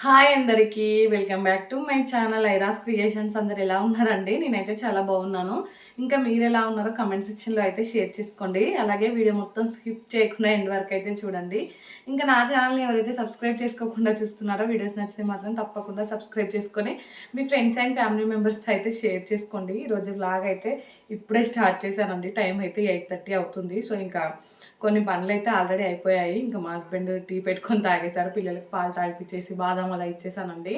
Hi అందరికీ welcome back to my channel ఐరాస్ creations. అందరు ఎలా ఉన్నారండి? నేనైతే చాలా బాగున్నాను. ఇంకా మీరు ఎలా ఉన్నారో కమెంట్ సెక్షన్లో అయితే షేర్ చేసుకోండి. అలాగే వీడియో మొత్తం స్కిప్ చేయకుండా ఎండ్ వరకు అయితే చూడండి. ఇంకా నా ఛానల్ని ఎవరైతే సబ్స్క్రైబ్ చేసుకోకుండా చూస్తున్నారో వీడియోస్ నచ్చితే మాత్రం తప్పకుండా సబ్స్క్రైబ్ చేసుకొని మీ ఫ్రెండ్స్ అండ్ ఫ్యామిలీ మెంబర్స్తో అయితే షేర్ చేసుకోండి. ఈరోజు బ్లాగ్ అయితే ఇప్పుడే స్టార్ట్ చేశానండి. టైం అయితే ఎయిట్ థర్టీ అవుతుంది. సో ఇంకా కొన్ని పనులు అయితే ఆల్రెడీ అయిపోయాయి. ఇంకా మా హస్బెండ్ టీ పెట్టుకొని తాగేశారు. పిల్లలకు పాలు తాగిపించేసి బాదం అలా ఇచ్చేసానండి.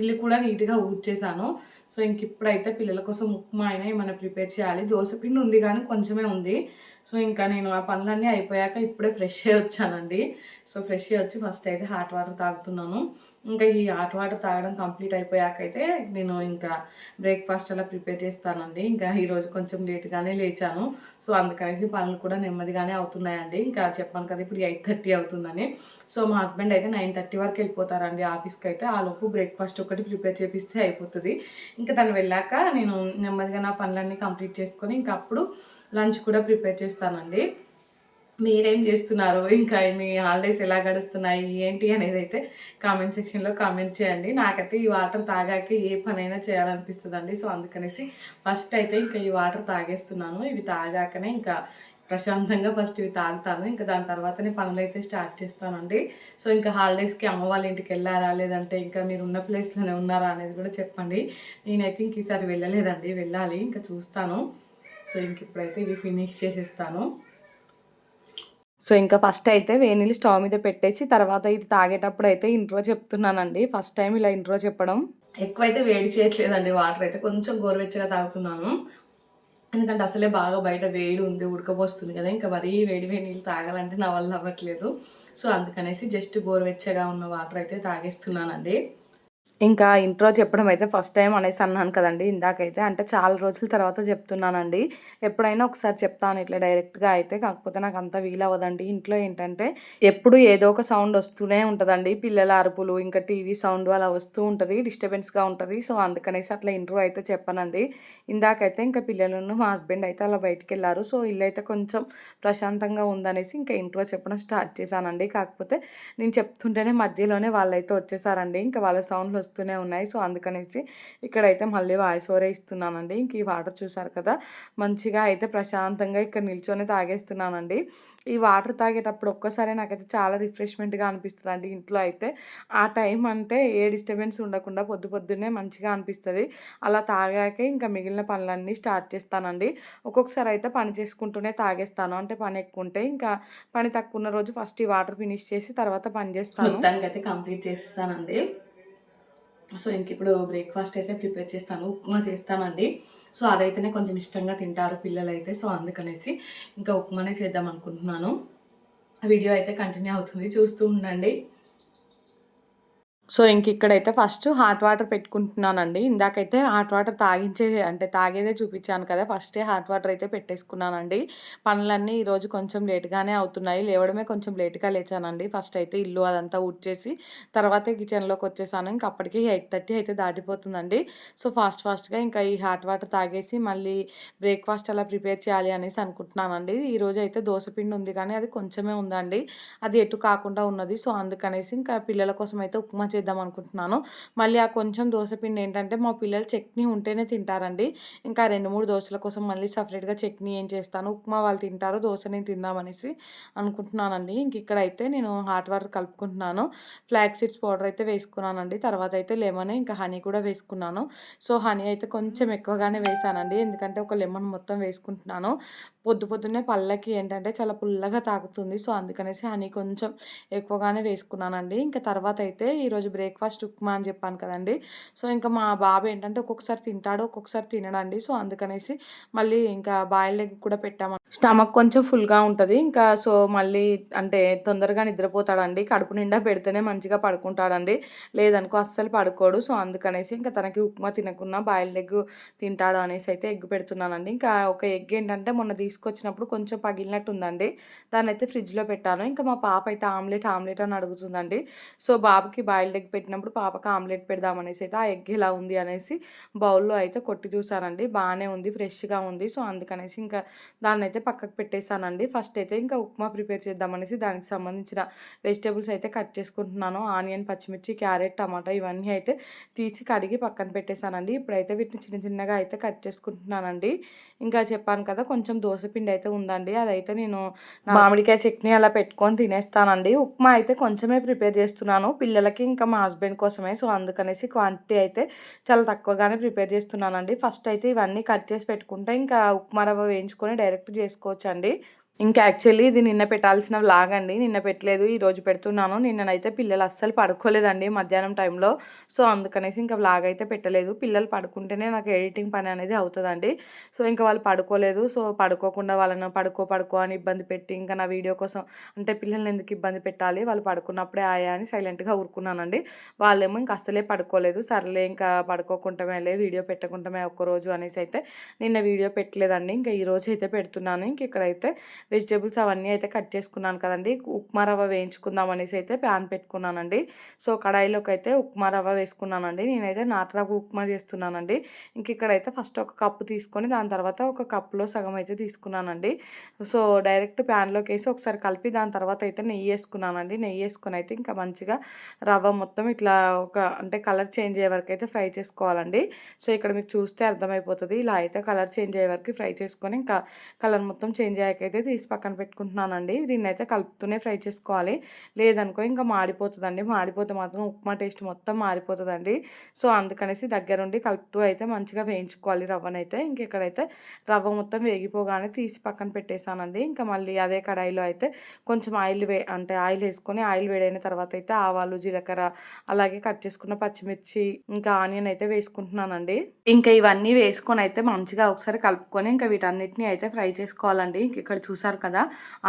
ఇల్లు కూడా నీట్గా ఊడ్చేసాను. సో ఇంక ఇప్పుడైతే పిల్లల కోసం ఉప్మా అయినా ఏమైనా ప్రిపేర్ చేయాలి. దోశ పిండి ఉంది కానీ కొంచెమే ఉంది. సో ఇంకా నేను ఆ పనులన్నీ అయిపోయాక ఇప్పుడే ఫ్రెష్ అయ్యి వచ్చానండి. సో ఫ్రెష్ అయ్యి వచ్చి ఫస్ట్ అయితే హాట్ వాటర్ తాగుతున్నాను. ఇంకా ఈ హాట్ వాటర్ తాగడం కంప్లీట్ అయిపోయాక అయితే నేను ఇంకా బ్రేక్ఫాస్ట్ అలా ప్రిపేర్ చేస్తానండి. ఇంకా ఈరోజు కొంచెం లేట్గానే లేచాను. సో అందుకనేసి పనులు కూడా నెమ్మదిగానే అవుతున్నాయండి. ఇంకా చెప్పాను కదా ఇప్పుడు ఎయిట్ థర్టీ అవుతుందని. సో మా హస్బెండ్ అయితే నైన్ థర్టీ వరకు వెళ్ళిపోతారండి ఆఫీస్కి అయితే ఆ లోపు బ్రేక్ఫాస్ట్ ఒకటి ప్రిపేర్ చేపిస్తే అయిపోతుంది. ఇంకా తను వెళ్ళాక నేను నెమ్మదిగా నా పనులన్నీ కంప్లీట్ చేసుకొని ఇంకా అప్పుడు లంచ్ కూడా ప్రిపేర్ చేస్తానండి. మీరేం చేస్తున్నారు? ఇంకా మీ హాలిడేస్ ఎలా గడుస్తున్నాయి? ఏంటి అనేది అయితే కామెంట్ సెక్షన్లో కామెంట్ చేయండి. నాకైతే ఈ వాటర్ తాగాక ఏ పనైనా చేయాలనిపిస్తుందండి. సో అందుకనేసి ఫస్ట్ అయితే ఇంకా ఈ వాటర్ తాగేస్తున్నాను. ఇవి తాగాకనే ఇంకా ప్రశాంతంగా ఫస్ట్ ఇవి తాగుతాను. ఇంకా దాని తర్వాతనే పనులు అయితే స్టార్ట్ చేస్తానండి. సో ఇంకా హాలిడేస్కి అమ్మ వాళ్ళ ఇంటికి వెళ్ళారా? లేదంటే ఇంకా మీరు ఉన్న ప్లేస్లోనే ఉన్నారా? అనేది కూడా చెప్పండి. నేనైతే ఇంక ఈసారి వెళ్ళలేదండి. వెళ్ళాలి. ఇంకా చూస్తాను. సో ఇంక ఇప్పుడైతే ఇవి ఫినిష్ చేసేస్తాను. సో ఇంకా ఫస్ట్ అయితే వేణీళ్ళు స్టవ్ మీద పెట్టేసి తర్వాత ఇది తాగేటప్పుడు అయితే ఇంట్రో చెప్తున్నానండి. ఫస్ట్ టైం ఇలా ఇంట్రో చెప్పడం. ఎక్కువైతే వేడి చేయట్లేదండి వాటర్ అయితే. కొంచెం గోరువెచ్చగా తాగుతున్నాను. ఎందుకంటే అసలే బాగా బయట వేడి ఉంది ఉడకపోస్తుంది కదా. ఇంకా మరీ వేడి వేడి నీళ్ళు తాగాలంటే నా వల్ల అవ్వట్లేదు సో అందుకనేసి జస్ట్ గోరువెచ్చగా ఉన్న వాటర్ అయితే తాగేస్తున్నానండి. ఇంకా ఇంట్రో చెప్పడం అయితే ఫస్ట్ టైం అనేసి అన్నాను కదండి ఇందాకైతే. అంటే చాలా రోజుల తర్వాత చెప్తున్నానండి. ఎప్పుడైనా ఒకసారి చెప్తాను ఇట్లా డైరెక్ట్గా అయితే. కాకపోతే నాకు అంత వీలవ్వదండి. ఇంట్లో ఏంటంటే ఎప్పుడు ఏదో ఒక సౌండ్ వస్తూనే ఉంటుందండి. పిల్లల అరుపులు ఇంకా టీవీ సౌండ్ అలా వస్తూ ఉంటుంది. డిస్టర్బెన్స్గా ఉంటుంది. సో అందుకనేసి అట్లా ఇంట్రో అయితే చెప్పానండి. ఇందాకైతే ఇంకా పిల్లలను మా హస్బెండ్ అయితే అలా బయటికి వెళ్ళారు సో ఇల్లు అయితే కొంచెం ప్రశాంతంగా ఉందనేసి ఇంకా ఇంట్రో చెప్పడం స్టార్ట్ చేశానండి. కాకపోతే నేను చెప్తుంటేనే మధ్యలోనే వాళ్ళైతే వచ్చేసారండి. ఇంకా వాళ్ళ సౌండ్లు వస్తూనే ఉన్నాయి. సో అందుకనేసి ఇక్కడైతే మళ్ళీ వాయిస్ ఓవరే ఇస్తున్నానండి. ఇంక ఈ వాటర్ చూసారు కదా మంచిగా అయితే ప్రశాంతంగా ఇక్కడ నిల్చొని తాగేస్తున్నానండి. ఈ వాటర్ తాగేటప్పుడు ఒక్కసారి నాకైతే చాలా రిఫ్రెష్మెంట్గా అనిపిస్తుంది అండి ఇంట్లో అయితే ఆ టైం అంటే ఏ డిస్టర్బెన్స్ ఉండకుండా పొద్దు పొద్దున్నే మంచిగా అనిపిస్తుంది. అలా తాగాక ఇంకా మిగిలిన పనులన్నీ స్టార్ట్ చేస్తానండి. ఒక్కొక్కసారి అయితే పని చేసుకుంటూనే తాగేస్తాను. అంటే పని ఎక్కువ ఉంటే ఇంకా పని తక్కువ ఉన్న రోజు ఫస్ట్ ఈ వాటర్ ఫినిష్ చేసి తర్వాత పని చేస్తాను. మొత్తానికి అయితే కంప్లీట్ చేస్తానండి. సో ఇంక ఇప్పుడు బ్రేక్ఫాస్ట్ అయితే ప్రిపేర్ చేస్తాను ఉప్మా చేస్తానండి. సో అదైతేనే కొంచెం ఇష్టంగా తింటారు పిల్లలైతే సో అందుకనేసి ఇంకా ఉప్మానే చేద్దాం అనుకుంటున్నాను. వీడియో అయితే కంటిన్యూ అవుతుంది చూస్తూ ఉండండి. సో ఇంక ఇక్కడైతే ఫస్ట్ హాట్ వాటర్ పెట్టుకుంటున్నానండి. ఇందాకైతే హాట్ వాటర్ తాగించే అంటే తాగేదే చూపించాను కదా ఫస్టే హాట్ వాటర్ అయితే పెట్టేసుకున్నానండి. పనులన్నీ ఈరోజు కొంచెం లేట్గానే అవుతున్నాయి. లేవడమే కొంచెం లేట్గా లేచానండి. ఫస్ట్ అయితే ఇల్లు అదంతా ఉడ్చేసి తర్వాత కిచెన్లోకి వచ్చేసాను. ఇంక అప్పటికి ఎయిట్ థర్టీ అయితే దాటిపోతుందండి. సో ఫాస్ట్ ఫాస్ట్గా ఇంకా ఈ హాట్ వాటర్ తాగేసి మళ్ళీ బ్రేక్ఫాస్ట్ అలా ప్రిపేర్ చేయాలి అనేసి అనుకుంటున్నానండి. ఈరోజు అయితే దోశపిండి ఉంది కానీ అది కొంచెమే ఉందండి. అది ఎటు కాకుండా ఉన్నది. సో అందుకనేసి ఇంకా పిల్లల కోసం అయితే ఉప్మా చేద్దాం అనుకుంటున్నాను. మళ్ళీ ఆ కొంచెం దోశపిండి ఏంటంటే మా పిల్లలు చట్నీ ఉంటేనే తింటారండి. ఇంకా రెండు మూడు దోశల కోసం మళ్ళీ సపరేట్గా చట్నీ ఏం చేస్తాను? ఉప్మా వాళ్ళు తింటారు దోశని తిందామనేసి అనుకుంటున్నానండి. ఇంక ఇక్కడైతే నేను హాట్ వాటర్ కలుపుకుంటున్నాను. ఫ్లాక్ సీడ్స్ పౌడర్ అయితే వేసుకున్నానండి. తర్వాత అయితే లెమన్ ఇంకా హనీ కూడా వేసుకున్నాను. సో హనీ అయితే కొంచెం ఎక్కువగానే వేసానండి. ఎందుకంటే ఒక లెమన్ మొత్తం వేసుకుంటున్నాను. పొద్దు పొద్దున్నే పళ్ళకి ఏంటంటే చాలా పుల్లగా తాగుతుంది. సో అందుకనేసి హనీ కొంచెం ఎక్కువగానే వేసుకున్నానండి. ఇంకా తర్వాత అయితే ఈరోజు బ్రేక్ఫాస్ట్ ఉప్మా అని చెప్పాను కదండి. సో ఇంకా మా బాబు ఏంటంటే ఒక్కొక్కసారి తింటాడు ఒక్కొక్కసారి తినడండి. సో అందుకనేసి మళ్ళీ ఇంకా బాయిల్డ్ ఎగ్ కూడా పెట్టాము స్టమక్ కొంచెం ఫుల్గా ఉంటుంది. ఇంకా సో మళ్ళీ అంటే తొందరగా నిద్రపోతాడండి. కడుపు నిండా పెడితేనే మంచిగా పడుకుంటాడండి. లేదనుకో అస్సలు పడుకోడు. సో అందుకనేసి ఇంకా తనకి ఉప్మా తినకుండా బాయిల్డ్ ఎగ్ తింటాడు అనేసి అయితే ఎగ్ పెడుతున్నానండి. ఇంకా ఒక ఎగ్ ఏంటంటే మొన్న తీసుకొచ్చినప్పుడు కొంచెం పగిలినట్టు ఉందండి దాన్ని అయితే ఫ్రిడ్జ్లో పెట్టాను. ఇంకా మా పాప అయితే ఆమ్లెట్ ఆమ్లెట్ అని అడుగుతుందండి. సో బాబుకి బాయిల్డ్ ఎగ్ పెట్టినప్పుడు పాపకి ఆమ్లెట్ పెడదామనేసి అయితే ఆ ఎగ్ ఎలా ఉంది అనేసి బౌల్లో అయితే కొట్టి చూసానండి. బాగానే ఉంది ఫ్రెష్గా ఉంది. సో అందుకనేసి ఇంకా దాన్ని అయితే పక్కకు పెట్టేశానండి. ఫస్ట్ అయితే ఇంకా ఉప్మా ప్రిపేర్ చేద్దామనేసి దానికి సంబంధించిన వెజిటేబుల్స్ అయితే కట్ చేసుకుంటున్నాను. ఆనియన్ పచ్చిమిర్చి క్యారెట్ టమాటా ఇవన్నీ అయితే తీసి కడిగి పక్కన పెట్టేశానండి. ఇప్పుడైతే వీటిని చిన్న చిన్నగా అయితే కట్ చేసుకుంటున్నానండి. ఇంకా చెప్పాను కదా కొంచెం దోశపిండి అయితే ఉందండి. అదైతే నేను మామిడికాయ చట్నీ అలా పెట్టుకొని తినేస్తానండి. ఉప్మా అయితే కొంచెమే ప్రిపేర్ చేస్తున్నాను. పిల్లలకి ఇంకా మా హస్బెండ్ కోసమే. సో అందుకనేసి క్వాంటిటీ అయితే చాలా తక్కువగానే ప్రిపేర్ చేస్తున్నానండి. ఫస్ట్ అయితే ఇవన్నీ కట్ చేసి పెట్టుకుంటే ఇంకా ఉప్మా రవ్వ వేయించుకొని డైరెక్ట్ చేసుకోవచ్చు అండి ఇంకా యాక్చువల్లీ ఇది నిన్న పెట్టాల్సిన వ్లాగ్ అండి. నిన్న పెట్టలేదు ఈరోజు పెడుతున్నాను. నిన్ననైతే పిల్లలు అస్సలు పడుకోలేదండి మధ్యాహ్నం టైంలో సో అందుకనేసి ఇంకా వ్లాగ్ అయితే పెట్టలేదు. పిల్లలు పడుకుంటేనే నాకు ఎడిటింగ్ పని అనేది అవుతుందండి. సో ఇంకా వాళ్ళు పడుకోలేదు. సో పడుకోకుండా వాళ్ళని పడుకో పడుకో అని ఇబ్బంది పెట్టి ఇంకా నా వీడియో కోసం అంటే పిల్లల్ని ఎందుకు ఇబ్బంది పెట్టాలి? వాళ్ళు పడుకున్నప్పుడే ఆయా అని సైలెంట్గా ఊరుకున్నానండి. వాళ్ళేమో ఇంకా అస్సలే పడుకోలేదు. సర్లే ఇంకా పడుకోకుంటమేలే వీడియో పెట్టకుండామే ఒక్కరోజు అనేసి అయితే నిన్న వీడియో పెట్టలేదండి. ఇంకా ఈరోజు అయితే పెడుతున్నాను. ఇంక ఇక్కడైతే వెజిటేబుల్స్ అవన్నీ అయితే కట్ చేసుకున్నాను కదండి. ఉప్మా రవ్వ వేయించుకుందాం అనేసి అయితే ప్యాన్ పెట్టుకున్నానండి. సో కడాయిలోకి అయితే ఉప్మా రవ్వ వేసుకున్నానండి. నేనైతే నాటరవ్వ ఉప్మా చేస్తున్నానండి. ఇంక ఇక్కడైతే ఫస్ట్ ఒక కప్పు తీసుకొని దాని తర్వాత ఒక కప్పులో సగం అయితే తీసుకున్నానండి. సో డైరెక్ట్ ప్యాన్లోకి వేసి ఒకసారి కలిపి దాని తర్వాత అయితే నెయ్యి వేసుకున్నానండి. నెయ్యి వేసుకొని అయితే ఇంకా మంచిగా రవ్వ మొత్తం ఇట్లా ఒక అంటే కలర్ చేంజ్ అయ్యే వరకు అయితే ఫ్రై చేసుకోవాలండి. సో ఇక్కడ మీకు చూస్తే అర్థమైపోతుంది. ఇలా అయితే కలర్ చేంజ్ అయ్యే వరకు ఫ్రై చేసుకొని ఇంకా కలర్ మొత్తం చేంజ్ అయ్యాకైతే తీసు పక్కన పెట్టుకుంటున్నానండి. దీన్ని అయితే కలుపుతూనే ఫ్రై చేసుకోవాలి. లేదనుకో ఇంకా మాడిపోతుందండి. మాడిపోతే మాత్రం ఉప్మా టేస్ట్ మొత్తం మారిపోతుందండి. సో అందుకనేసి దగ్గరుండి కలుపుతూ అయితే మంచిగా వేయించుకోవాలి రవ్వనైతే. ఇంకెక్కడైతే రవ్వ మొత్తం వేగిపోగానే తీసి పక్కన పెట్టేశానండి. ఇంకా మళ్ళీ అదే కడాయిలో అయితే కొంచెం ఆయిల్ వే అంటే ఆయిల్ వేసుకొని ఆయిల్ వేడైన తర్వాత అయితే ఆవాలు జీలకర్ర అలాగే కట్ చేసుకున్న పచ్చిమిర్చి ఇంకా ఆనియన్ అయితే వేసుకుంటున్నానండి. ఇంకా ఇవన్నీ వేసుకొని అయితే మంచిగా ఒకసారి కలుపుకొని ఇంకా వీటన్నిటిని అయితే ఫ్రై చేసుకోవాలండి. ఇక్కడ చూసారు కదా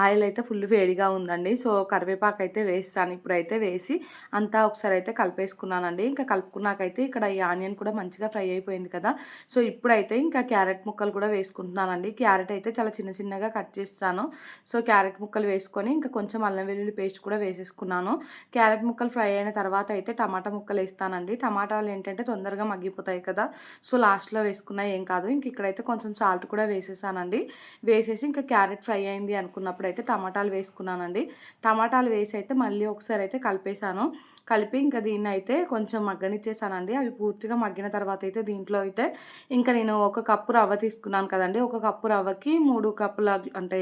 ఆయిల్ అయితే ఫుల్ వేడిగా ఉందండి. సో కరివేపాకు అయితే వేస్తాను. ఇప్పుడైతే వేసి అంతా ఒకసారి అయితే కలిపేసుకున్నానండి. ఇంకా కలుపుకున్నాకైతే ఇక్కడ ఈ ఆనియన్ కూడా మంచిగా ఫ్రై అయిపోయింది కదా. సో ఇప్పుడైతే ఇంకా క్యారెట్ ముక్కలు కూడా వేసుకుంటున్నానండి. క్యారెట్ అయితే చాలా చిన్న చిన్నగా కట్ చేస్తాను. సో క్యారెట్ ముక్కలు వేసుకొని ఇంకా కొంచెం అల్లం వెల్లుల్లి పేస్ట్ కూడా వేసేసుకున్నాను. క్యారెట్ ముక్కలు ఫ్రై అయిన తర్వాత అయితే టమాటా ముక్కలు వేస్తానండి. టమాటాలు ఏంటంటే తొందరగా మగ్గిపోతాయి కదా. సో లాస్ట్లో వేసుకున్నా ఏం కాదు. ఇంక ఇక్కడైతే కొంచెం సాల్ట్ కూడా వేసేసానండి. వేసేసి ఇంకా క్యారెట్ ఫ్రై అయ్యింది అనుకున్నప్పుడు అయితే టమాటాలు వేసుకున్నానండి. టమాటాలు వేసి అయితే మళ్ళీ ఒకసారి అయితే కలిపేశాను. కలిపి ఇంకా దీన్ని అయితే కొంచెం మగ్గనిచ్చేసానండి. అవి పూర్తిగా మగ్గిన తర్వాత అయితే దీంట్లో అయితే ఇంకా నేను ఒక కప్పు రవ్వ తీసుకున్నాను కదండి. ఒక కప్పు రవ్వకి మూడు కప్పుల అంటే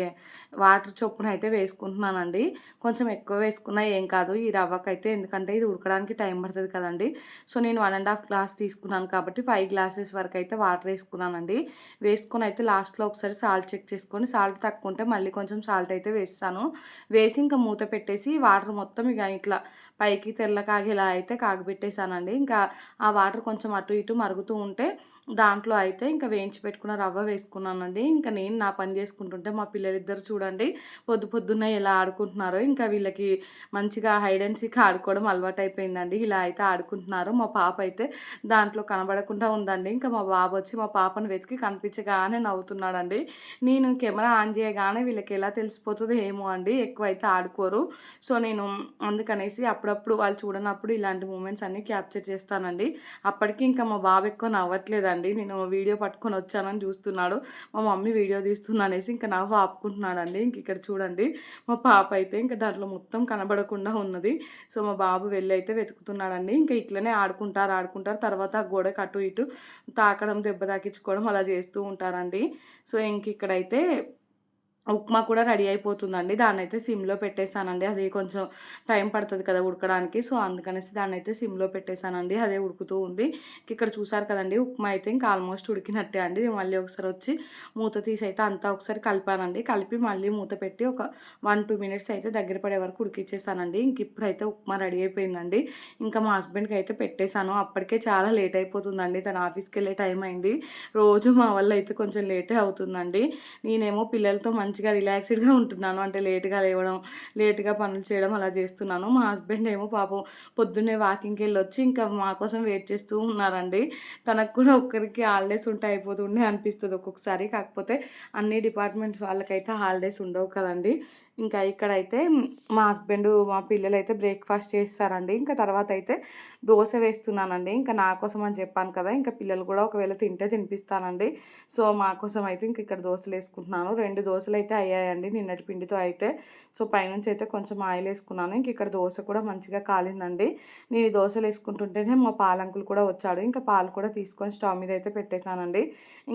వాటర్ చొప్పున అయితే వేసుకుంటున్నానండి. కొంచెం ఎక్కువ వేసుకున్నా ఏం కాదు. ఈ రవ్వకైతే ఎందుకంటే ఇది ఉడకడానికి టైం పడుతుంది కదండి. సో నేను వన్ అండ్ హాఫ్ గ్లాస్ తీసుకున్నాను కాబట్టి ఫైవ్ గ్లాసెస్ వరకు అయితే వాటర్ వేసుకున్నానండి. వేసుకొని అయితే లాస్ట్లో ఒకసారి సాల్ట్ చెక్ చేసుకొని సాల్ట్ తక్కువ ఉంటే మళ్ళీ కొంచెం సాల్ట్ అయితే వేస్తాను. వేసి ఇంకా మూత పెట్టేసి వాటర్ మొత్తం ఇక ఇట్లా పైకి తెల్ల కాగేలా అయితే కాగబెట్టేసానండి. ఇంకా ఆ వాటర్ కొంచెం అటు ఇటు మరుగుతూ ఉంటే దాంట్లో అయితే ఇంకా వేయించి పెట్టుకున్న రవ్వ వేసుకున్నానండి. ఇంకా నేను నా పని చేసుకుంటుంటే మా పిల్లలిద్దరు చూడండి పొద్దు పొద్దున్న ఎలా ఆడుకుంటున్నారో ఇంకా వీళ్ళకి మంచిగా హైడ్ అండ్ సీక్ ఆడుకోవడం అలవాటు అయిపోయిందండి ఇలా అయితే ఆడుకుంటున్నారు. మా పాప అయితే దాంట్లో కనబడకుండా ఉందండి. ఇంకా మా బాబు వచ్చి మా పాపను వెతికి కనిపించగానే నవ్వుతున్నాడండి. నేను కెమెరా ఆన్ చేయగానే వీళ్ళకి ఎలా తెలిసిపోతుందో ఏమో అండి ఎక్కువ అయితే ఆడుకోరు. సో నేను అందుకనేసి అప్పుడప్పుడు వాళ్ళు చూడనప్పుడు ఇలాంటి మూమెంట్స్ అన్నీ క్యాప్చర్ చేస్తానండి. అప్పటికి ఇంకా మా బాబు ఎక్కువ నవ్వట్లేదండి. అండి. నేను వీడియో పట్టుకొని వచ్చానని చూస్తున్నాడు. మా మమ్మీ వీడియో తీస్తున్నా అనేసి ఇంకా నవ్వు ఆపుకుంటున్నాడండి. ఇంక ఇక్కడ చూడండి. మా పాప అయితే ఇంకా దాంట్లో మొత్తం కనబడకుండా ఉన్నది. సో మా బాబు వెళ్ళి అయితే వెతుకుతున్నాడండి. ఇంకా ఇట్లనే ఆడుకుంటారు ఆడుకుంటారు. తర్వాత గోడకు అటు ఇటు తాకడం దెబ్బ తాకించుకోవడం అలా చేస్తూ ఉంటారండి. సో ఇంక ఇక్కడైతే ఉప్మా కూడా రెడీ అయిపోతుందండి. దాన్ని అయితే సిమ్లో పెట్టేసానండి. అది కొంచెం టైం పడుతుంది కదా ఉడకడానికి. సో అందుకనేసి దాన్ని అయితే సిమ్లో పెట్టేశానండి అదే ఉడుకుతూ ఉంది. ఇక్కడ చూసారు కదండి ఉప్మా అయితే ఇంకా ఆల్మోస్ట్ ఉడికినట్టే అండి. మళ్ళీ ఒకసారి వచ్చి మూత తీసి అయితే అంతా ఒకసారి కలిపానండి. కలిపి మళ్ళీ మూత పెట్టి ఒక వన్ టూ మినిట్స్ అయితే దగ్గర పడే వరకు ఉడికిచ్చేసానండి. ఇంక ఇప్పుడైతే ఉప్మా రెడీ అయిపోయిందండి. ఇంకా మా హస్బెండ్కి అయితే పెట్టేశాను అప్పటికే చాలా లేట్ అయిపోతుందండి. తన ఆఫీస్కి వెళ్ళే టైం అయింది. రోజు మా వల్ల అయితే కొంచెం లేటే అవుతుందండి. నేనేమో పిల్లలతో మంచి మంచిగా రిలాక్స్డ్గా ఉంటున్నాను. అంటే లేట్గా లేవడం లేట్గా పనులు చేయడం అలా చేస్తున్నాను. మా హస్బెండ్ ఏమో పాపం పొద్దున్నే వాకింగ్కి వెళ్ళి వచ్చి ఇంకా మా కోసం వెయిట్ చేస్తూ ఉన్నారండి. తనకు కూడా ఒక్కరికి హాలిడేస్ ఉంటే అయిపోతుండే అనిపిస్తుంది ఒక్కొక్కసారి. కాకపోతే అన్ని డిపార్ట్మెంట్స్ వాళ్ళకైతే హాలిడేస్ ఉండవు కదండి. ఇంకా ఇక్కడైతే మా హస్బెండ్ మా పిల్లలు అయితే బ్రేక్ఫాస్ట్ చేస్తారండి. ఇంకా తర్వాత అయితే దోశ వేస్తున్నానండి. ఇంకా నా కోసం అని చెప్పాను కదా ఇంకా పిల్లలు కూడా ఒకవేళ తింటే తినిపిస్తానండి. సో మా కోసం అయితే ఇంక ఇక్కడ దోశలు వేసుకుంటున్నాను. రెండు దోశలు అయితే అయ్యాయండి నిన్నటి పిండితో అయితే. సో పైనుంచి అయితే కొంచెం ఆయిల్ వేసుకున్నాను. ఇంక ఇక్కడ దోశ కూడా మంచిగా కాలిందండి. నేను ఈ దోశలు వేసుకుంటుంటేనే మా పాలంకులు కూడా వచ్చాడు ఇంకా పాలు కూడా తీసుకొని స్టవ్ మీద అయితే పెట్టేశానండి.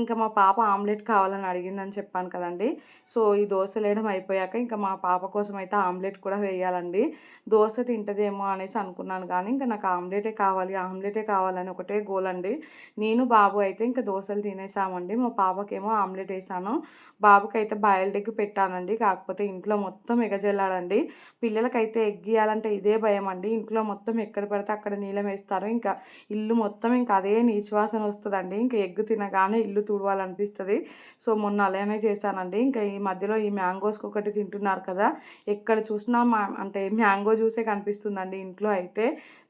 ఇంకా మా పాప ఆమ్లెట్ కావాలని అడిగిందని చెప్పాను కదండి. సో ఈ దోశ వేయడం అయిపోయాక ఇంకా మా పాప కోసం అయితే ఆమ్లెట్ కూడా వేయాలండి. దోశ తింటదేమో అనేసి అనుకున్నాను కానీ ఇంకా నాకు ఆమ్లెటే కావాలి ఆమ్లెటే కావాలని ఒకటే గోల్ అండి. నేను బాబు అయితే ఇంకా దోశలు తినేసామండి. మా పాపకేమో ఆమ్లెట్ వేసాను. బాబుకి అయితే బాయిల్డ్ ఎగ్ పెట్టానండి. కాకపోతే ఇంట్లో మొత్తం ఎగజెల్లాడండి. పిల్లలకైతే ఎగ్ ఇవ్వాలంటే ఇదే భయం అండి ఇంట్లో మొత్తం ఎక్కడ పడితే అక్కడ నీళ్ళం వేస్తారు. ఇంకా ఇల్లు మొత్తం ఇంకా అదే నీచువాసన వస్తుందండి. ఇంకా ఎగ్ తినగానే ఇల్లు తుడవాలనిపిస్తుంది. సో మొన్న అలానే చేశానండి. ఇంకా ఈ మధ్యలో ఈ మ్యాంగోస్కి ఒకటి తింటున్నాను అంటున్నారు కదా? ఎక్కడ చూసినా మా అంటే మ్యాంగో జ్యూసే కనిపిస్తుందండి ఇంట్లో అయితే.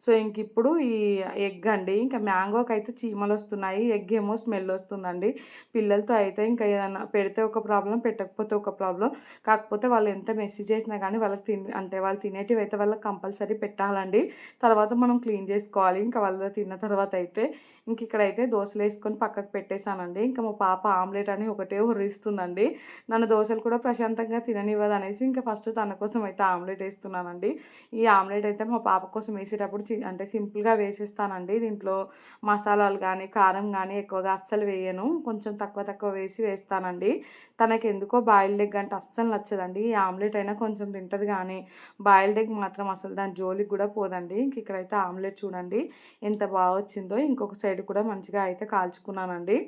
సో ఇంక ఇప్పుడు ఈ ఎగ్ అండి ఇంకా మ్యాంగోకి అయితే చీమలు వస్తున్నాయి ఎగ్ ఏమో స్మెల్ వస్తుందండి పిల్లలతో అయితే ఇంకా ఏదైనా పెడితే ఒక ప్రాబ్లం పెట్టకపోతే ఒక ప్రాబ్లం. కాకపోతే వాళ్ళు ఎంత మెసేజ్ చేసినా కానీ వాళ్ళకి తిని అంటే వాళ్ళు తినేటివి అయితే వాళ్ళకి కంపల్సరీ పెట్టాలండి. తర్వాత మనం క్లీన్ చేసుకోవాలి ఇంకా వాళ్ళ తిన్న తర్వాత అయితే. ఇంక ఇక్కడైతే దోశలు వేసుకొని పక్కకు పెట్టేశానండి. ఇంకా మా పాప ఆమ్లెట్ అని ఒకటే హుర్రిస్తుందండి నన్ను దోశలు కూడా ప్రశాంతంగా తిననివ్వదు అనేసి ఇంకా ఫస్ట్ తన కోసం అయితే ఆమ్లెట్ వేస్తున్నానండి. ఈ ఆమ్లెట్ అయితే మా పాప కోసం వేసేటప్పుడు అంటే సింపుల్గా వేసేస్తానండి. దీంట్లో మసాలాలు కానీ కారం కానీ ఎక్కువగా అస్సలు వేయను. కొంచెం తక్కువ తక్కువ వేసి వేస్తానండి. తనకి ఎందుకో బాయిల్డ్ ఎగ్ అంటే అస్సలు నచ్చదండి. ఈ ఆమ్లెట్ అయినా కొంచెం తింటుంది కానీ బాయిల్డ్ ఎగ్ మాత్రం అసలు దాని జోలికి కూడా పోదండి. ఇంక ఇక్కడైతే ఆమ్లెట్ చూడండి ఎంత బాగా వచ్చిందో ఇంకొక సైడ్ కూడా మంచిగా అయితే కాల్చుకున్నానండి.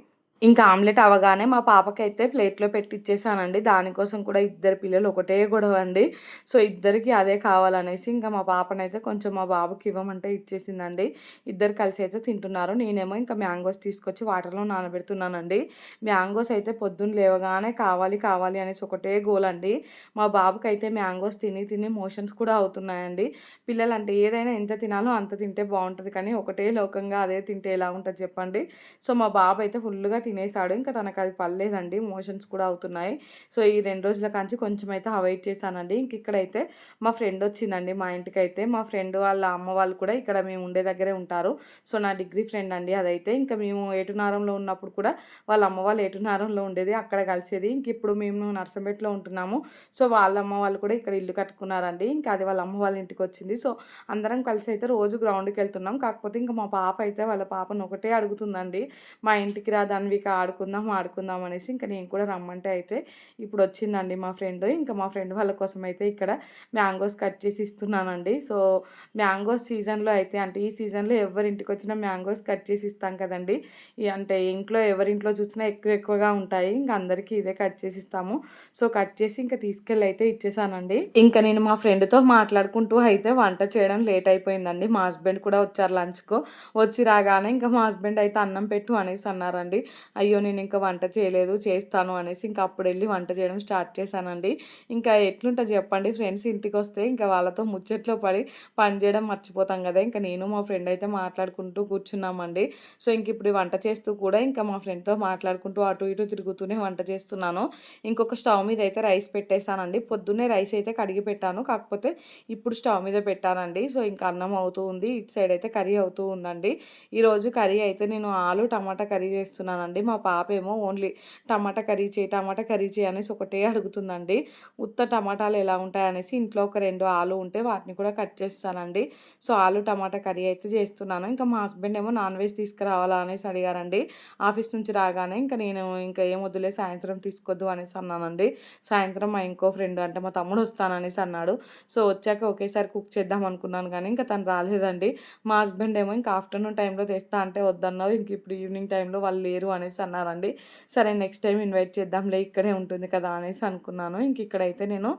ఇంకా ఆమ్లెట్ అవ్వగానే మా పాపకైతే ప్లేట్లో పెట్టిచ్చేసానండి. దానికోసం కూడా ఇద్దరు పిల్లలు ఒకటే గొడవ అండి. సో ఇద్దరికి అదే కావాలనేసి ఇంకా మా పాపనైతే కొంచెం మా బాబుకి ఇవ్వమంటే ఇచ్చేసిందండి. ఇద్దరు కలిసి అయితే తింటున్నారు. నేనేమో ఇంకా మ్యాంగోస్ తీసుకొచ్చి వాటర్లో నానబెడుతున్నానండి. మ్యాంగోస్ అయితే పొద్దున్న లేవగానే కావాలి కావాలి అనేసి ఒకటే గోల్ అండి. మా బాబుకి అయితే మ్యాంగోస్ తిని తిని మోషన్స్ కూడా అవుతున్నాయండి. పిల్లలు అంటే ఏదైనా ఎంత తినాలో అంత తింటే బాగుంటుంది. కానీ ఒకటే లోకంగా అదే తింటే ఎలా ఉంటుంది చెప్పండి? సో మా బాబు అయితే ఫుల్గా తినేసాడు. ఇంకా తనకు అది పర్లేదండి. మోషన్స్ కూడా అవుతున్నాయి. సో ఈ రెండు రోజుల కాంచి కొంచెం అయితే అవాయిడ్ చేశానండి. ఇంక ఇక్కడైతే మా ఫ్రెండ్ వచ్చిందండి మా ఇంటికి అయితే మా ఫ్రెండ్ వాళ్ళ అమ్మ వాళ్ళు కూడా ఇక్కడ మేము ఉండే దగ్గరే ఉంటారు. సో నా డిగ్రీ ఫ్రెండ్ అండి అదైతే. ఇంకా మేము ఏటునారంలో ఉన్నప్పుడు కూడా వాళ్ళ అమ్మ వాళ్ళు ఏటునారంలో ఉండేది అక్కడ కలిసేది. ఇంక ఇప్పుడు మేము నర్సంపేటలో ఉంటున్నాము. సో వాళ్ళ అమ్మ వాళ్ళు కూడా ఇక్కడ ఇల్లు కట్టుకున్నారండి. ఇంకా అది వాళ్ళ అమ్మ వాళ్ళ ఇంటికి వచ్చింది. సో అందరం కలిసి అయితే రోజు గ్రౌండ్కి వెళ్తున్నాం. కాకపోతే ఇంకా మా పాప అయితే వాళ్ళ పాపను ఒకటే అడుగుతుందండి. మా ఇంటికి రా దాన్ని ఇక ఆడుకుందాం ఆడుకుందాం అనేసి ఇంకా నేను కూడా రమ్మంటే అయితే ఇప్పుడు వచ్చిందండి మా ఫ్రెండ్. ఇంకా మా ఫ్రెండ్ వాళ్ళ కోసం అయితే ఇక్కడ మ్యాంగోస్ కట్ చేసి ఇస్తున్నానండి. సో మ్యాంగోస్ సీజన్లో అయితే అంటే ఈ సీజన్లో ఎవరింటికి వచ్చినా మ్యాంగోస్ కట్ చేసి ఇస్తాం కదండి. అంటే ఇంట్లో ఎవరింట్లో చూసినా ఎక్కువ ఎక్కువగా ఉంటాయి. ఇంకా అందరికీ ఇదే కట్ చేసి ఇస్తాము. సో కట్ చేసి ఇంకా తీసుకెళ్ళి అయితే ఇచ్చేసానండి. ఇంకా నేను మా ఫ్రెండ్తో మాట్లాడుకుంటూ అయితే వంట చేయడం లేట్ అయిపోయిందండి. మా హస్బెండ్ కూడా వచ్చారు లంచ్కు. వచ్చి రాగానే ఇంకా మా హస్బెండ్ అయితే అన్నం పెట్టు అనేసి అన్నారండి. అయ్యో నేను ఇంకా వంట చేయలేదు చేస్తాను అనేసి ఇంకా అప్పుడు వెళ్ళి వంట చేయడం స్టార్ట్ చేశానండి. ఇంకా ఎట్లుంటుంది చెప్పండి. ఫ్రెండ్స్ ఇంటికి వస్తే ఇంకా వాళ్ళతో ముచ్చట్లో పడి పని చేయడం మర్చిపోతాం కదా. ఇంకా నేను మా ఫ్రెండ్ అయితే మాట్లాడుకుంటూ కూర్చున్నామండి. సో ఇంక ఇప్పుడు వంట చేస్తూ కూడా ఇంకా మా ఫ్రెండ్తో మాట్లాడుకుంటూ అటు ఇటు తిరుగుతూనే వంట చేస్తున్నాను. ఇంకొక స్టవ్ మీద అయితే రైస్ పెట్టేశానండి. పొద్దున్నే రైస్ అయితే కడిగి పెట్టాను. కాకపోతే ఇప్పుడు స్టవ్ మీద పెట్టానండి. సో ఇంకా అన్నం అవుతూ ఉంది. ఇటు సైడ్ అయితే కర్రీ అవుతూ ఉందండి. ఈరోజు కర్రీ అయితే నేను ఆలు టమాటా కర్రీ చేస్తున్నానండి. మా పాప ఏమో ఓన్లీ టమాటా కర్రీ చేయి టమాటా కర్రీ చేయి అనేసి ఒకటే అడుగుతుందండి. ఉత్త టమాటాలు ఎలా ఉంటాయి అనేసి ఇంట్లో ఒక రెండు ఆలు ఉంటే వాటిని కూడా కట్ చేస్తానండి. సో ఆలు టమాటా కర్రీ అయితే చేస్తున్నాను. ఇంకా మా హస్బెండ్ ఏమో నాన్ వెజ్ తీసుకురావాలా అనేసి అడిగారండి. ఆఫీస్ నుంచి రాగానే ఇంకా నేను ఇంకా ఏం వద్దులే సాయంత్రం తీసుకొద్దు అనేసి అన్నానండి. సాయంత్రం మా ఇంకో ఫ్రెండ్ అంటే మా తమ్ముడు వస్తాననేసి అన్నాడు. సో వచ్చాక ఒకేసారి కుక్ చేద్దాం అనుకున్నాను కానీ ఇంకా తను రాలేదండి. మా హస్బెండ్ ఏమో ఇంకా ఆఫ్టర్నూన్ టైంలో తెస్తా అంటే వద్దన్నారు. ఇంక ఇప్పుడు ఈవినింగ్ టైంలో వాళ్ళు లేరు అనేసి అనేసి అన్నారండి. సరే నెక్స్ట్ టైం ఇన్వైట్ చేద్దాంలే ఇక్కడే ఉంటుంది కదా అనేసి అనుకున్నాను. ఇంక ఇక్కడైతే నేను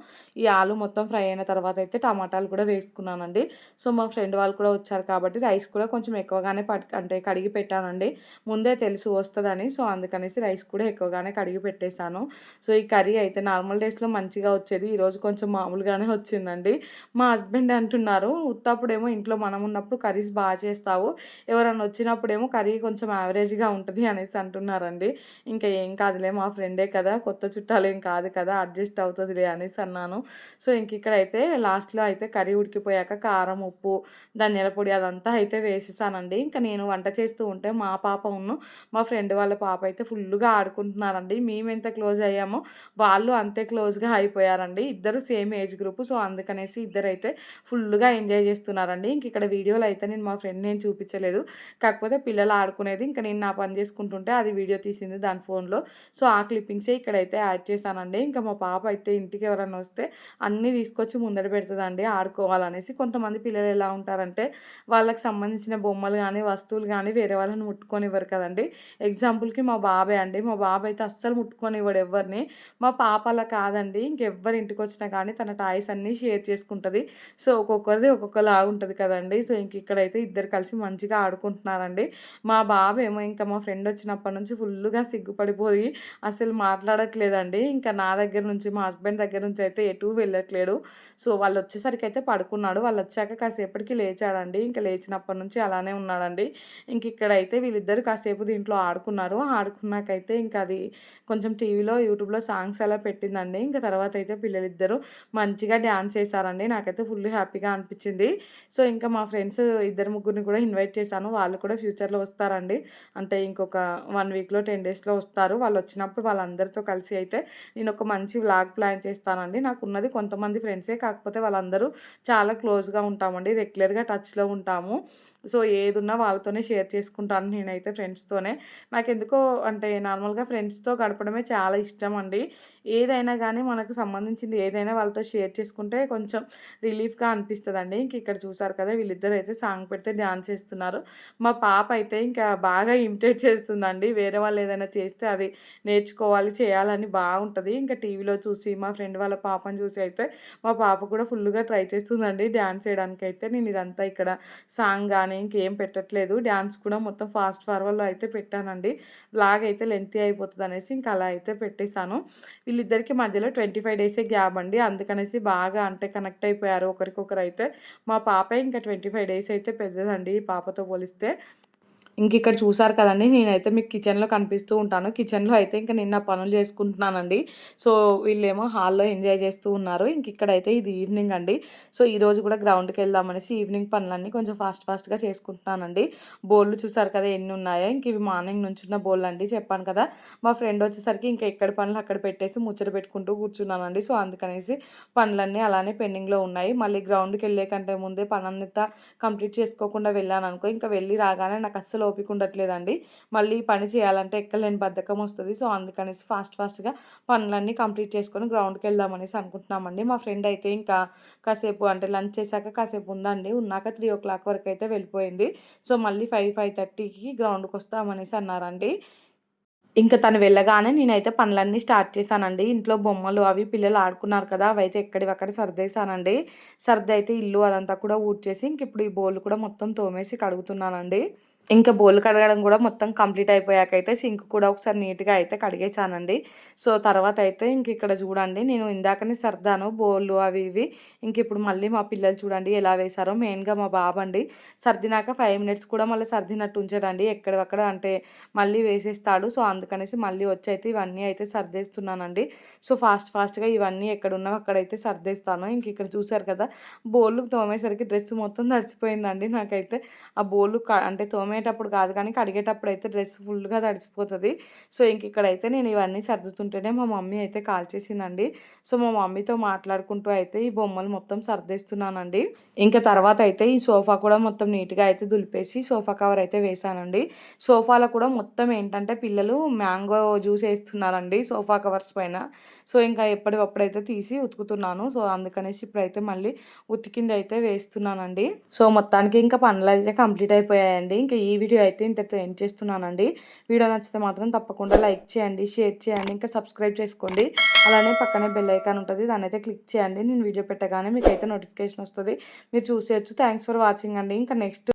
ఈ ఆలు మొత్తం ఫ్రై అయిన తర్వాత అయితే టమాటాలు కూడా వేసుకున్నానండి. సో మా ఫ్రెండ్ వాళ్ళు కూడా వచ్చారు కాబట్టి రైస్ కూడా కొంచెం ఎక్కువగానే పట్ అంటే కడిగి పెట్టానండి. ముందే తెలుసు వస్తుందని సో అందుకనేసి రైస్ కూడా ఎక్కువగానే కడిగి పెట్టేశాను. సో ఈ కర్రీ అయితే నార్మల్ డేస్లో మంచిగా వచ్చేది. ఈరోజు కొంచెం మామూలుగానే వచ్చిందండి. మా హస్బెండ్ అంటున్నారు ఉత్తప్పుడేమో ఇంట్లో మనం ఉన్నప్పుడు కర్రీస్ బాగా చేస్తావు. ఎవరన్నా వచ్చినప్పుడేమో కర్రీ కొంచెం యావరేజ్గా ఉంటుంది అనేసి అంటున్నారు. అంటున్నారండి ఇంకా ఏం కాదులే మా ఫ్రెండే కదా కొత్త చుట్టాలు ఏం కాదు కదా అడ్జస్ట్ అవుతుందిలే అనేసి అన్నాను. సో ఇంక ఇక్కడైతే లాస్ట్లో అయితే కర్రీ ఉడికిపోయాక కారం ఉప్పు ధనియాల పొడి అదంతా అయితే వేసేసానండి. ఇంకా నేను వంట చేస్తూ ఉంటే మా పాప ఉన్ను మా ఫ్రెండ్ వాళ్ళ పాప అయితే ఫుల్గా ఆడుకుంటున్నారండి. మేము ఎంత క్లోజ్ అయ్యామో వాళ్ళు అంతే క్లోజ్గా అయిపోయారండి. ఇద్దరు సేమ్ ఏజ్ గ్రూప్ సో అందుకనేసి ఇద్దరైతే అయితే ఫుల్గా ఎంజాయ్ చేస్తున్నారండి. ఇంక ఇక్కడ వీడియోలో అయితే నేను మా ఫ్రెండ్ నేను చూపించలేదు. కాకపోతే పిల్లలు ఆడుకునేది ఇంకా నేను నా పని చేసుకుంటుంటే అది వీడియో తీసింది దాని ఫోన్లో. సో ఆ క్లిప్పింగ్సే ఇక్కడైతే యాడ్ చేశానండి. ఇంకా మా పాప అయితే ఇంటికి ఎవరైనా వస్తే అన్నీ తీసుకొచ్చి ముందర పెడుతుందండి ఆడుకోవాలనేసి. కొంతమంది పిల్లలు ఎలా ఉంటారంటే వాళ్ళకి సంబంధించిన బొమ్మలు కానీ వస్తువులు కానీ వేరే వాళ్ళని ముట్టుకొనివ్వరు కదండి. ఎగ్జాంపుల్కి మా బాబాయ్ అండి. మా బాబాయ్ అయితే అస్సలు ముట్టుకొనివ్వడు ఎవరిని మా పాప అలా కాదండి. ఇంకెవ్వరి ఇంటికి వచ్చినా కానీ తన టాయ్స్ అన్నీ షేర్ చేసుకుంటుంది. సో ఒక్కొక్కరిది ఒక్కొక్కలా ఉంటుంది కదండి. సో ఇంక ఇక్కడైతే ఇద్దరు కలిసి మంచిగా ఆడుకుంటున్నారండి. మా బాబేమో ఏమో ఇంకా మా ఫ్రెండ్ వచ్చినప్పటి నుంచి ఫుల్గా సిగ్గుపడిపోయి అసలు మాట్లాడట్లేదండి. ఇంకా నా దగ్గర నుంచి మా హస్బెండ్ దగ్గర నుంచి అయితే ఎటు వెళ్ళట్లేడు. సో వాళ్ళు వచ్చేసరికి అయితే పడుకున్నాడు. వాళ్ళు వచ్చాక కాసేపటికి లేచాడండి. ఇంకా లేచినప్పటి నుంచి అలానే ఉన్నాడండి. ఇంక ఇక్కడైతే వీళ్ళిద్దరు కాసేపు దీంట్లో ఆడుకున్నారు. ఆడుకున్నాకైతే ఇంకా అది కొంచెం టీవీలో యూట్యూబ్లో సాంగ్స్ అలా పెట్టిందండి. ఇంకా తర్వాత అయితే పిల్లలిద్దరూ మంచిగా డ్యాన్స్ చేశారండి. నాకైతే ఫుల్ హ్యాపీగా అనిపించింది. సో ఇంకా మా ఫ్రెండ్స్ ఇద్దరు ముగ్గురిని కూడా ఇన్వైట్ చేశాను. వాళ్ళు కూడా ఫ్యూచర్లో వస్తారండి. అంటే ఇంకొక వన్ వన్ వీక్లో టెన్ డేస్లో వస్తారు. వాళ్ళు వచ్చినప్పుడు వాళ్ళందరితో కలిసి అయితే నేను ఒక మంచి వ్లాగ్ ప్లాన్ చేస్తానండి. నాకు ఉన్నది కొంతమంది ఫ్రెండ్సే కాకపోతే వాళ్ళందరూ చాలా క్లోజ్గా ఉంటామండి. రెగ్యులర్గా టచ్లో ఉంటాము. సో ఏదున్నా వాళ్ళతోనే షేర్ చేసుకుంటాను నేనైతే ఫ్రెండ్స్తోనే. నాకు ఎందుకో అంటే నార్మల్గా ఫ్రెండ్స్తో గడపడమే చాలా ఇష్టం అండి ఏదైనా కానీ మనకు సంబంధించింది ఏదైనా వాళ్ళతో షేర్ చేసుకుంటే కొంచెం రిలీఫ్గా అనిపిస్తుందండి. ఇంక ఇక్కడ చూసారు కదా వీళ్ళిద్దరు అయితే సాంగ్ పెడితే డ్యాన్స్ చేస్తున్నారు. మా పాప అయితే ఇంకా బాగా ఇమిటేట్ చేస్తుందండి. వేరే వాళ్ళు ఏదైనా చేస్తే అది నేర్చుకోవాలి చేయాలని బాగుంటుంది. ఇంకా టీవీలో చూసి మా ఫ్రెండ్ వాళ్ళ పాపని చూసి అయితే మా పాప కూడా ఫుల్గా ట్రై చేస్తుందండి డ్యాన్స్ చేయడానికి అయితే నేను ఇదంతా ఇక్కడ సాంగ్ కానీ ఇంకేం పెట్టట్లేదు. డ్యాన్స్ కూడా మొత్తం ఫాస్ట్ ఫార్వర్డ్లో అయితే పెట్టానండి. బ్లాగ్ అయితే లెంతీ అయిపోతుంది అనేసి ఇంకా అలా అయితే పెట్టేశాను. వీళ్ళిద్దరికి మధ్యలో ట్వంటీ ఫైవ్ డేసే గ్యాప్ అండి. అందుకనేసి బాగా అంటే కనెక్ట్ అయిపోయారు ఒకరికొకరు అయితే. మా పాప ఇంకా ట్వంటీ ఫైవ్ డేస్ అయితే పెద్దదండి ఈ పాపతో పోలిస్తే. ఇంక ఇక్కడ చూసారు కదండి నేనైతే మీకు కిచెన్లో కనిపిస్తూ ఉంటాను. కిచెన్లో అయితే ఇంకా నిన్న పనులు చేసుకుంటున్నానండి. సో వీళ్ళేమో హాల్లో ఎంజాయ్ చేస్తూ ఉన్నారు. ఇంక ఇక్కడైతే ఇది ఈవినింగ్ అండి. సో ఈరోజు కూడా గ్రౌండ్కి వెళ్దామనేసి ఈవినింగ్ పనులన్నీ కొంచెం ఫాస్ట్ ఫాస్ట్గా చేసుకుంటున్నానండి. బోళ్ళు చూసారు కదా ఎన్ని ఉన్నాయో. ఇంక ఇవి మార్నింగ్ నుంచి ఉన్న బోళ్ళు అండి చెప్పాను కదా. మా ఫ్రెండ్ వచ్చేసరికి ఇంకా ఎక్కడ పనులు అక్కడ పెట్టేసి ముచ్చట పెట్టుకుంటూ కూర్చున్నానండి. సో అందుకనేసి పనులన్నీ అలానే పెండింగ్లో ఉన్నాయి. మళ్ళీ గ్రౌండ్కి వెళ్ళే కంటే ముందే పనంతా కంప్లీట్ చేసుకోకుండా వెళ్ళాను అనుకో ఇంకా వెళ్ళి రాగానే నాకు అస్సలు ఓపిక ఉండట్లేదండి. మళ్ళీ పని చేయాలంటే ఎక్కలేని బద్ధకం వస్తుంది. సో అందుకనేసి ఫాస్ట్ ఫాస్ట్గా పనులన్నీ కంప్లీట్ చేసుకొని గ్రౌండ్కి వెళ్దామనేసి అనుకుంటున్నామండి. మా ఫ్రెండ్ అయితే ఇంకా కాసేపు అంటే లంచ్ చేశాక కాసేపు ఉందండి. ఉన్నాక త్రీ ఓ క్లాక్ వరకు అయితే వెళ్ళిపోయింది. సో మళ్ళీ ఫైవ్ ఫైవ్ థర్టీకి గ్రౌండ్కి వస్తామనేసి అన్నారండి. ఇంకా తను వెళ్ళగానే నేనైతే పనులన్నీ స్టార్ట్ చేశానండి. ఇంట్లో బొమ్మలు అవి పిల్లలు ఆడుకున్నారు కదా అవి అయితే ఎక్కడివక్కడ సర్దేశానండి. సర్ది అయితే ఇల్లు అదంతా కూడా ఊడ్చేసి ఇంక ఇప్పుడు ఈ బోల్ కూడా మొత్తం తోమేసి కడుగుతున్నానండి. ఇంకా బోల్ కడగడం కూడా మొత్తం కంప్లీట్ అయిపోయాక అయితే సింక్ కూడా ఒకసారి నీట్గా అయితే కడిగేసానండి. సో తర్వాత అయితే ఇంక ఇక్కడ చూడండి నేను ఇందాకనే సర్దాను బోళ్ళు అవి ఇవి. ఇంక ఇప్పుడు మళ్ళీ మా పిల్లలు చూడండి ఎలా వేశారో. మెయిన్గా మా బాబు అండి సర్దినాక ఫైవ్ మినిట్స్ కూడా మళ్ళీ సర్దినట్టు ఉంచాడండి. ఎక్కడక్కడ అంటే మళ్ళీ వేసేస్తాడు. సో అందుకనేసి మళ్ళీ వచ్చి అయితే ఇవన్నీ అయితే సర్దేస్తున్నానండి. సో ఫాస్ట్ ఫాస్ట్గా ఇవన్నీ ఎక్కడ అక్కడైతే సర్దేస్తాను. ఇంక ఇక్కడ చూసారు కదా బోళ్ళు తోమేసరికి డ్రెస్ మొత్తం తడిచిపోయిందండి నాకైతే. ఆ బోళ్ళు అంటే తోమే తోమేటప్పుడు కాదు కానీ కడిగేటప్పుడు అయితే డ్రెస్ ఫుల్గా తడిచిపోతుంది సో ఇంక ఇక్కడైతే నేను ఇవన్నీ సర్దుతుంటేనే మా మమ్మీ అయితే కాల్ చేసిందండి. సో మా మమ్మీతో మాట్లాడుకుంటూ అయితే ఈ బొమ్మలు మొత్తం సర్దేస్తున్నానండి. ఇంకా తర్వాత అయితే ఈ సోఫా కూడా మొత్తం నీట్గా అయితే దులిపేసి సోఫా కవర్ అయితే వేసానండి. సోఫాలో కూడా మొత్తం ఏంటంటే పిల్లలు మ్యాంగో జ్యూస్ వేస్తున్నారండి సోఫా కవర్స్ పైన. సో ఇంకా ఎప్పటికప్పుడైతే తీసి ఉతుకుతున్నాను. సో అందుకనేసి ఇప్పుడైతే మళ్ళీ ఉతికింది అయితే వేస్తున్నానండి. సో మొత్తానికి ఇంకా పనులు అయితే కంప్లీట్ అయిపోయాయండి. ఇంకా ఈ ఈ వీడియో అయితే ఇంతటితో ఎండ్ చేస్తున్నానండి. వీడియో నచ్చితే మాత్రం తప్పకుండా లైక్ చేయండి షేర్ చేయండి ఇంకా సబ్స్క్రైబ్ చేసుకోండి. అలానే పక్కనే బెల్ ఐకాన్ ఉంటుంది దాన్ని అయితే క్లిక్ చేయండి. నేను వీడియో పెట్టగానే మీకు అయితే నోటిఫికేషన్ వస్తుంది. మీరు చూసేయచ్చు. థ్యాంక్స్ ఫర్ వాచింగ్ అండి. ఇంకా నెక్స్ట్